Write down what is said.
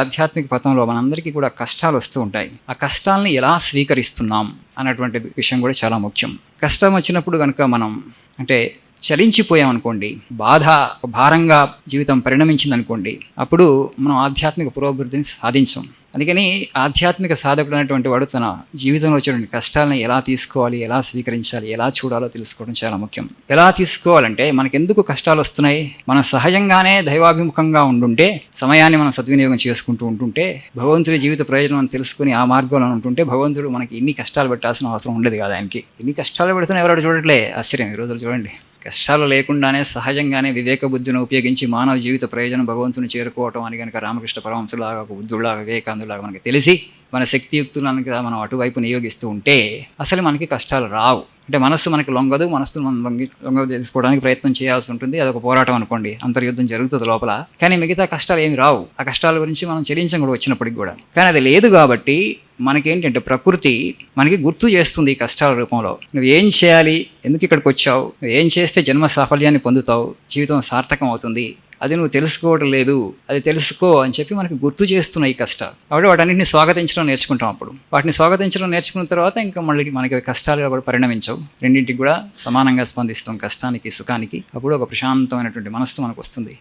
ఆధ్యాత్మిక పథంలో మనందరికీ కూడా కష్టాలు వస్తూ ఉంటాయి. ఆ కష్టాలని ఎలా స్వీకరిస్తున్నాం? అన్నటువంటి విషయం కూడా చాలా ముఖ్యం. కష్టం వచ్చినప్పుడు కనుక మనం అంటే చలించిపోయాం అనుకోండి బాధ ఒక భారంగా జీవితం పరిణమించింది అనుకోండి అప్పుడు మనం ఆధ్యాత్మిక పురోభివృద్ధిని సాధించం. అందుకని ఆధ్యాత్మిక సాధకుడు అనేటువంటి వాడు తన జీవితంలో వచ్చేటువంటి కష్టాలను ఎలా తీసుకోవాలి ఎలా స్వీకరించాలి ఎలా చూడాలో తెలుసుకోవడం చాలా ముఖ్యం. ఎలా తీసుకోవాలంటే మనకెందుకు కష్టాలు వస్తున్నాయి? మనం సహజంగానే దైవాభిముఖంగా ఉండుంటే సమయాన్ని మనం సద్వినియోగం చేసుకుంటూ ఉంటుంటే భగవంతుడి జీవిత ప్రయోజనం తెలుసుకుని ఆ మార్గంలో ఉంటుంటే భగవంతుడు మనకి ఇన్ని కష్టాలు పెట్టాల్సిన అవసరం ఉండదు కదా ఆయనకి. ఇన్ని కష్టాలు పెడుతున్నా ఎవరు చూడట్లే? ఆశ్చర్యం ఈ రోజులు చూడండి. కష్టాలు లేకుండానే సహజంగానే వివేక బుద్ధిని ఉపయోగించి మానవ జీవిత ప్రయోజనం భగవంతుని చేరుకోవటం అని కనుక రామకృష్ణ పరమహంసులాగా ఒక బుద్ధులాగా మనకి తెలిసి మన శక్తియుక్తులను మనం అటువైపు నియోగిస్తూ ఉంటే అసలు మనకి కష్టాలు రావు. అంటే మనస్సు మనకి లొంగదు మనస్సు మనం లొంగి లొంగ తెలుసుకోవడానికి ప్రయత్నం చేయాల్సి ఉంటుంది. అదొక పోరాటం అనుకోండి అంతర్యుద్ధం జరుగుతుంది లోపల. కానీ మిగతా కష్టాలు ఏమి రావు. ఆ కష్టాల గురించి మనం చెల్లించం కూడా వచ్చినప్పటికి కూడా. కానీ అది లేదు కాబట్టి మనకేంటంటే ప్రకృతి మనకి గుర్తు చేస్తుంది ఈ కష్టాల రూపంలో. నువ్వు ఏం చేయాలి? ఎందుకు ఇక్కడికి వచ్చావు? నువ్వు ఏం చేస్తే జన్మ సాఫల్యాన్ని పొందుతావు? జీవితం సార్థకం అవుతుంది. అది నువ్వు తెలుసుకోవడం లేదు. అది తెలుసుకో అని చెప్పి మనకి గుర్తు చేస్తున్నాయి ఈ కష్టాలు. కాబట్టి వాటన్నింటిని స్వాగతించడం నేర్చుకుంటాం అప్పుడు. వాటిని స్వాగతించడం నేర్చుకున్న తర్వాత ఇంకా మళ్ళీ మనకి కష్టాలుగా కూడా పరిణమించవు. రెండింటికి కూడా సమానంగా స్పందిస్తాం కష్టానికి సుఖానికి. అప్పుడు ఒక ప్రశాంతమైనటువంటి మనస్సు మనకు వస్తుంది.